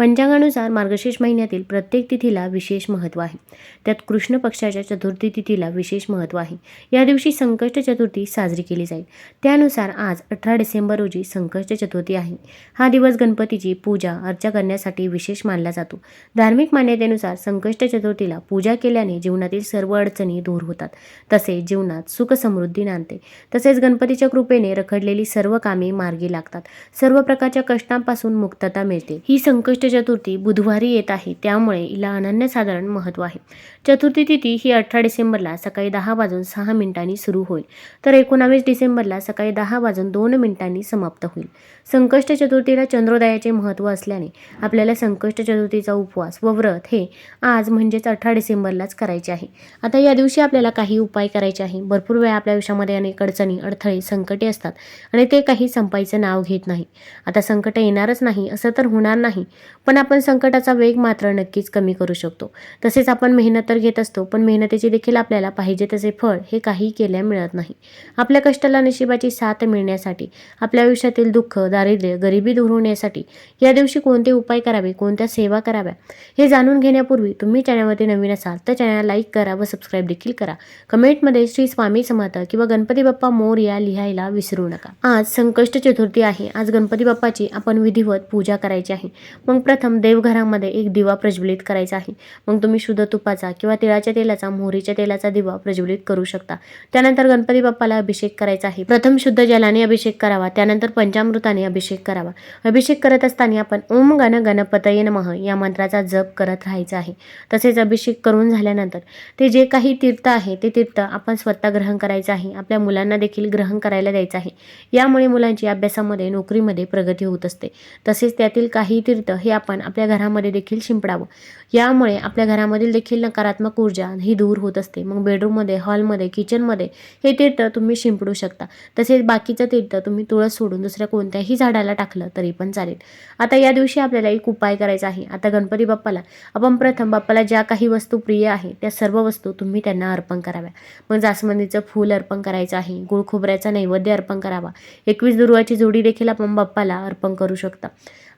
पंचांगानुसार मार्गशीर्ष महिन्यातील प्रत्येक तिथीला विशेष महत्त्व आहे. त्यात कृष्ण पक्षाच्या चतुर्थी तिथीला विशेष महत्त्व आहे. या दिवशी संकष्ट चतुर्थी साजरी केली जाईल. त्यानुसार आज अठरा डिसेंबर रोजी संकष्ट चतुर्थी आहे. हा दिवस गणपतीची पूजा अर्चा करण्यासाठी विशेष मानला जातो. धार्मिक मान्यतेनुसार संकष्ट चतुर्थीला पूजा केल्याने जीवनातील सर्व अडचणी दूर होतात. तसेच जीवनात सुख समृद्धी नांदते. तसेच गणपतीच्या कृपेने रखडलेली सर्व कामे मार्गी लागतात. सर्व प्रकारच्या कष्टांपासून मुक्तता मिळते. ही संकष्ट चतुर्थी बुधवारी येत आहे. त्यामुळे हिला अनन्यसाधारण महत्त्व आहे. चतुर्थी तिथी ही अठरा डिसेंबरला सकाळी दहा वाजून सहा मिनिटांनी सुरू होईल. तर एकोणावीस डिसेंबरला सकाळी दहा वाजून दोन मिनिटांनी समाप्त होईल. संकष्ट चतुर्थीला चंद्रोदयाचे महत्त्व असल्याने आपल्याला संकष्ट चतुर्थीचा उपवास व व्रत हे आज म्हणजेच अठरा डिसेंबरलाच करायचे आहे. आता या दिवशी आपल्याला काही उपाय करायचे आहे. भरपूर वेळा आपल्या आयुष्यामध्ये अनेक अडचणी अडथळे संकटे असतात आणि ते काही संपायचं नाव घेत नाही. आता संकट येणारच नाही असं तर होणार नाही. पण आपण संकटाचा वेग मात्र नक्कीच कमी करू शकतो. तसेच आपण मेहनत तर घेत असतो पण मेहनतीचे देखील आपल्याला पाहिजे तसे फळ हे काही केल्या मिळत नाही. आपल्या कष्टाला नशिबाची साथ मिळण्यासाठी आपल्या आयुष्यातील दुःख दारिद्र्य गरिबी दूर होण्यासाठी या दिवशी कोणते उपाय करावे कोणत्या सेवा कराव्या हे जाणून घेण्यापूर्वी तुम्ही चॅनलवरती नवीन असाल तर चॅनल लाईक करा व सबस्क्राईब देखील करा. कमेंटमध्ये श्री स्वामी समर्थ किंवा गणपती बाप्पा मोर या लिहायला विसरू नका. आज संकष्ट चतुर्थी आहे. आज गणपती बाप्पाची आपण विधिवत पूजा करायची आहे. मग प्रथम देवघरामध्ये एक दिवा प्रज्वलित करायचा आहे. मग तुम्ही शुद्ध तुपाचा किंवा तिळाच्या तेलाचा मोहरीच्या तेलाचा दिवा प्रज्वलित करू शकता. त्यानंतर गणपती बाप्पाला अभिषेक करायचा आहे. प्रथम शुद्ध जलाने अभिषेक करावा त्यानंतर पंचामृताने अभिषेक करावा. अभिषेक करत असताना आपण ओम गण गणपतये नमः या मंत्राचा जप करत राहायचा आहे. तसेच अभिषेक करून झाल्यानंतर ते जे काही तीर्थ आहे ते तीर्थ आपण स्वतः ग्रहण करायचं आहे. आपल्या मुलांना देखील ग्रहण करायला द्यायचं आहे. यामुळे मुलांची अभ्यासामध्ये नोकरीमध्ये प्रगती होत असते. तसेच त्यातील काही तीर्थ हे आपण आपल्या घरामध्ये देखील शिंपडावं. यामुळे आपल्या घरामधील देखील नकारात्मक ऊर्जा ही दूर होत असते. मग बेडरूममध्ये हॉलमध्ये किचनमध्ये हे तीर्थ तुम्ही शिंपडू शकता. तसेच बाकीचं तीर्थ तुम्ही तुळस सोडून दुसऱ्या कोणत्याही झाडाला टाकलं तरी पण चालेल. आता या दिवशी आपल्याला एक उपाय करायचा आहे. आता गणपती बाप्पाला आपण प्रथम बाप्पाला ज्या काही वस्तू प्रिय आहे त्या सर्व वस्तू तुम्ही त्यांना अर्पण कराव्या. मग जास्वंदीचं फूल अर्पण करायचं आहे. गुळ खोबऱ्याचा नैवेद्य अर्पण करावा. एकवीस दुर्वाची जोडी देखील आपण बाप्पाला अर्पण करू शकता.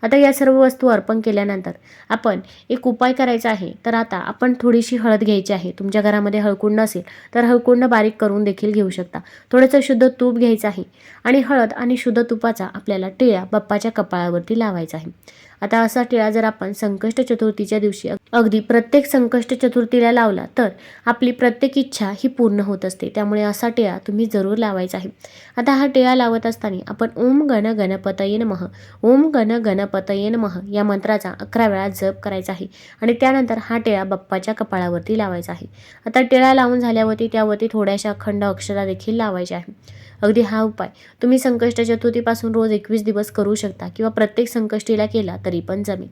आता या सर्व वस्तू अर्पण केल्यानंतर आपण एक उपाय करायचा आहे. तर आता आपण थोडीशी हळद घ्यायची आहे. तुमच्या घरामध्ये हळकुंड असेल तर हळकुंड बारीक करून देखील घेऊ शकता. थोडंसं शुद्ध तूप घ्यायचं आहे आणि हळद आणि शुद्ध तुपाचा आपल्याला टिळा बाप्पाच्या कपाळावरती लावायचा आहे. आता असा टिळा जर आपण संकष्ट चतुर्थीच्या दिवशी अगदी प्रत्येक संकष्ट चतुर्थीला लावला तर आपली प्रत्येक इच्छा ही पूर्ण होत असते. त्यामुळे असा टिळा तुम्ही जरूर लावायचा आहे. आता हा टिळा लावत असताना आपण ओम गण गणपतये नमः ओम गण गणपतये नमः या मंत्राचा अकरा वेळा जप करायचा आहे आणि त्यानंतर हा टिळा बाप्पाच्या कपाळावरती लावायचा आहे. आता टिळा लावून झाल्यावरती त्यावरती थोड्याशा अखंड अक्षरा देखील लावायच्या आहे अगदी हा उपाय. तुम्ही संकष्ट चतुर्थीपासून रोज एकवीस दिवस करू शकता किंवा प्रत्येक संकष्टीला केला तरी पण जमेल.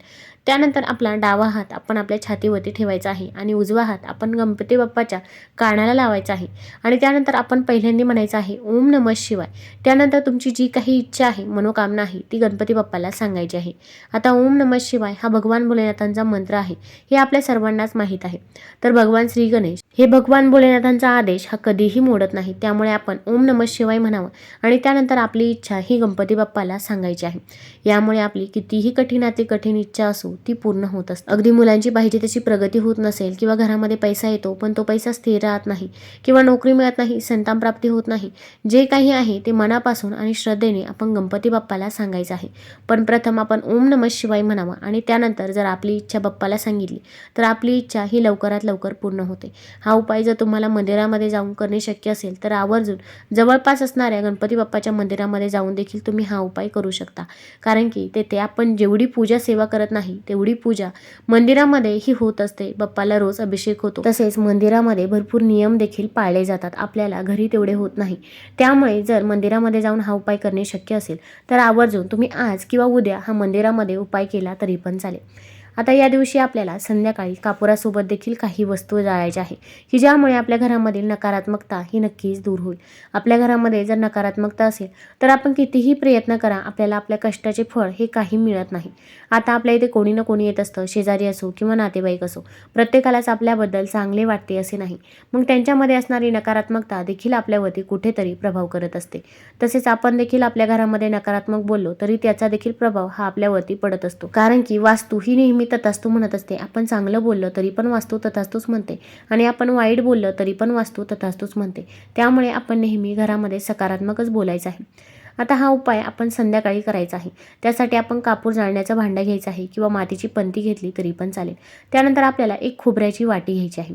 त्यानंतर आपला डावा हात आपण आपल्या छातीवरती ठेवायचा आहे आणि उजवा हात आपण गणपती बाप्पाच्या कानाला लावायचा आहे. आणि त्यानंतर आपण पहिल्यांदा म्हणायचं आहे ओम नमः शिवाय. त्यानंतर तुमची जी काही इच्छा आहे मनोकामना आहे ती गणपती बाप्पाला सांगायची आहे. आता ओम नमः शिवाय हा भगवान भोलेनाथांचा मंत्र आहे. हे आपल्या सर्वांनाच माहीत आहे. तर भगवान श्री गणेश हे भगवान भोलेनाथांचा आदेश हा कधीही मोडत नाही. त्यामुळे आपण ओम नमः शिवाय म्हणावं. आणि त्यानंतर आपली इच्छा ही गणपती बाप्पाला सांगायची आहे. यामुळे आपली कितीही कठीणाती कठीण इच्छा असो ती पूर्ण होत असते. अगदी मुलांची पाहिजे तशी प्रगती होत नसेल किंवा घरामध्ये पैसा येतो पण तो पैसा स्थिर राहत नाही किंवा नोकरी मिळत नाही संतान प्राप्ती होत नाही जे काही आहे ते मनापासून आणि श्रद्धेने आपण गणपती बाप्पाला सांगायचं आहे. पण प्रथम आपण ओम नमः शिवाय म्हणावं आणि त्यानंतर जर आपली इच्छा बाप्पाला सांगितली तर आपली इच्छा ही लवकरात लवकर पूर्ण होते. हा उपाय जर तुम्हाला मंदिरामध्ये जाऊन करणे शक्य असेल तर आवर्जून जवळपास असणाऱ्या गणपती बाप्पाच्या मंदिरामध्ये जाऊन देखील तुम्ही हा उपाय करू शकता. कारण की तेथे आपण जेवढी पूजा सेवा करत नाही तेवढी पूजा मंदिरामध्ये ही होत असते. बाप्पाला रोज अभिषेक होतो. तसेच मंदिरामध्ये भरपूर नियम देखील पाळले जातात. आपल्याला घरी तेवढे होत नाही. त्यामुळे जर मंदिरामध्ये जाऊन हा उपाय करणे शक्य असेल तर आवर्जून तुम्ही आज किंवा उद्या हा मंदिरामध्ये उपाय केला तरी पण चालेल. आता या दिवशी आपल्याला संध्याकाळी कापुरासोबत देखील काही वस्तू जाळायच्या आहे की ज्यामुळे आपल्या घरामधील नकारात्मकता ही नक्कीच दूर होईल. आपल्या घरामध्ये जर नकारात्मकता असेल तर आपण कितीही प्रयत्न करा आपल्याला आपल्या कष्टाचे फळ हे काही मिळत नाही. आता आपल्या इथे कोणी ना कोणी येत असतं शेजारी असो किंवा नातेवाईक असो. प्रत्येकालाच आपल्याबद्दल चांगले वाटते असे नाही. मग त्यांच्यामध्ये असणारी नकारात्मकता देखील आपल्यावरती कुठेतरी प्रभाव करत असते. तसेच आपण देखील आपल्या घरामध्ये नकारात्मक बोललो तरी त्याचा देखील प्रभाव हा आपल्यावरती पडत असतो. कारण की वास्तू ही नेहमी मी तथास्तू म्हणत असते. आपण चांगलं बोललं तरी पण वास्तू तथास्तूच म्हणते. आणि आपण वाईट बोललं तरी पण वास्तू तथास्तूच म्हणते. त्यामुळे आपण नेहमी घरामध्ये सकारात्मकच बोलायचं आहे. आता हा उपाय आपण संध्याकाळी करायचा आहे. त्यासाठी आपण कापूर जाळण्याचा भांडा घ्यायचा आहे किंवा मातीची पंती घेतली तरी पण चालेल. त्यानंतर आपल्याला एक खोबऱ्याची वाटी घ्यायची आहे.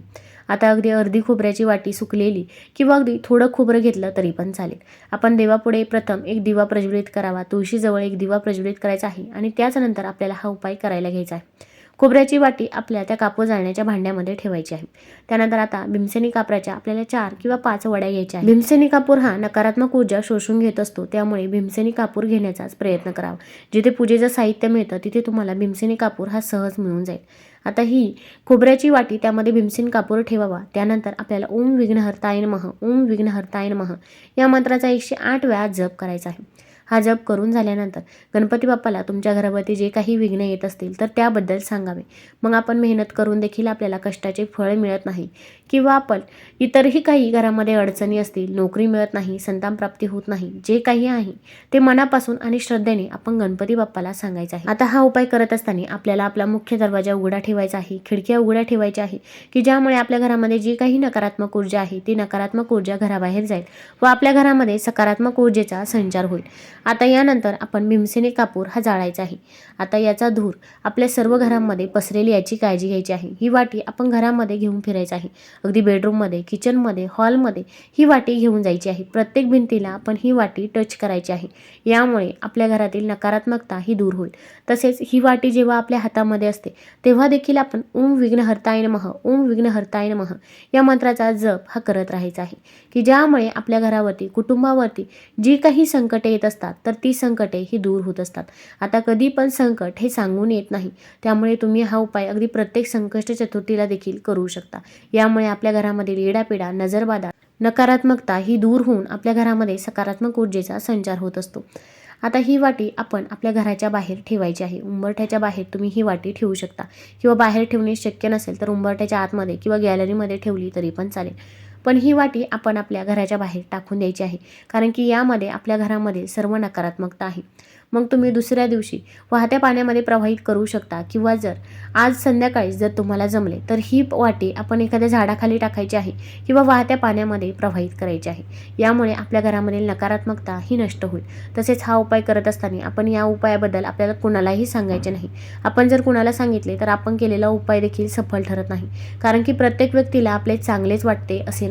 आता अगदी अर्धी खोबऱ्याची वाटी सुकलेली किंवा अगदी थोडं खोबरं घेतलं तरी पण चालेल. आपण देवापुढे प्रथम एक दिवा प्रज्वलित करावा. तुळशीजवळ एक दिवा प्रज्वलित करायचा आहे आणि त्याचनंतर आपल्याला हा उपाय करायला घ्यायचा आहे. खोबऱ्याची वाटी आपल्या त्या कापूर जाळण्याच्या भांड्यामध्ये ठेवायची आहे. त्यानंतर आता भीमसेनी कापराच्या आपल्याला चार किंवा पाच वड्या घ्यायच्या आहेत. भीमसेनी कापूर हा नकारात्मक ऊर्जा शोषून घेत असतो त्यामुळे भीमसेनी कापूर घेण्याचाच प्रयत्न करावा. जिथे पूजेचं साहित्य मिळतं तिथे तुम्हाला भीमसेनी कापूर हा सहज मिळून जाईल. आता ही खोबऱ्याची वाटी त्यामध्ये भीमसेन कापूर ठेवावा. त्यानंतर आपल्याला ओम विघ्नहर्ताय नमः ओम विघ्नहर्ताय नमः या मंत्राचा एकशे आठ वेळा जप करायचा आहे. हा जप करून झाल्यानंतर गणपती बाप्पाला तुमच्या घरावरती जे काही विघ्न येत असतील तर त्याबद्दल सांगावे. मग आपण मेहनत करून देखील आपल्याला कष्टाचे फळ मिळत नाही किंवा आपण इतरही काही घरामध्ये अडचणी असतील नोकरी मिळत नाही संतान प्राप्ती होत नाही जे काही आहे ते मनापासून आणि श्रद्धेने आपण गणपती बाप्पाला सांगायचं आहे. आता हा उपाय करत असताना आपल्याला आपला मुख्य दरवाजा उघडा ठेवायचा आहे खिडक्या उघड्या ठेवायच्या आहे की ज्यामुळे आपल्या घरामध्ये जी काही नकारात्मक ऊर्जा आहे ती नकारात्मक ऊर्जा घराबाहेर जाईल व आपल्या घरामध्ये सकारात्मक ऊर्जेचा संचार होईल. आता यानंतर आपण भीमसेनी कापूर हा जाळायचा आहे. आता याचा धूर आपल्या सर्व घरांमध्ये पसरेल याची काळजी घ्यायची आहे. ही वाटी आपण घरामध्ये घेऊन फिरायचं आहे. अगदी बेडरूममध्ये किचनमध्ये हॉलमध्ये ही वाटी घेऊन जायची आहे. प्रत्येक भिंतीला आपण ही वाटी टच करायची आहे. यामुळे आपल्या घरातील नकारात्मकता ही दूर होईल. तसेच ही वाटी जेव्हा आपल्या हातामध्ये असते तेव्हा देखील आपण ओम विघ्नहर्ताय नमः ओम विघ्नहर्ताय नमः या मंत्राचा जप हा करत राहायचा आहे. की ज्यामुळे आपल्या घरावरती कुटुंबावरती जी काही संकटे येत असतात तर ती संकटे ही दूर होत असतात. आता कधी पण संकट हे सांगून येत नाही. त्यामुळे तुम्ही हा उपाय अगदी प्रत्येक संकष्ट चतुर्थीला देखील करू शकता. यामुळे आपल्या घरामधील येडापिडा नजरबाधा नकारात्मकता ही दूर होऊन आपल्या घरामध्ये सकारात्मक ऊर्जेचा संचार होत असतो. आता ही वाटी आपण आपल्या घराच्या बाहेर ठेवायची आहे. उंबरठ्याच्या बाहेर तुम्ही ही वाटी ठेवू शकता. किंवा बाहेर ठेवणे शक्य नसेल तर उंबरठ्याच्या आतमध्ये किंवा गॅलरीमध्ये ठेवली तरी पण चालेल. पण ही वाटी आपण आपल्या घराच्या बाहेर टाकून द्यायची आहे कारण की यामध्ये आपल्या घरामध्ये सर्व नकारात्मकता आहे. मग तुम्ही दुसऱ्या दिवशी वाहत्या पाण्यामध्ये प्रवाहित करू शकता किंवा जर आज संध्याकाळी जर तुम्हाला जमले तर ही वाटी आपण एखाद्या झाडाखाली टाकायची आहे किंवा वाहत्या पाण्यामध्ये प्रवाहित करायची आहे. यामुळे आपल्या घरामधील नकारात्मकता ही नष्ट होईल. तसेच हा उपाय करत असताना आपण या उपायाबद्दल आपल्याला कुणालाही सांगायचे नाही. आपण जर कुणाला सांगितले तर आपण केलेला उपाय देखील सफल ठरत नाही कारण की प्रत्येक व्यक्तीला आपले चांगलेच वाटते असे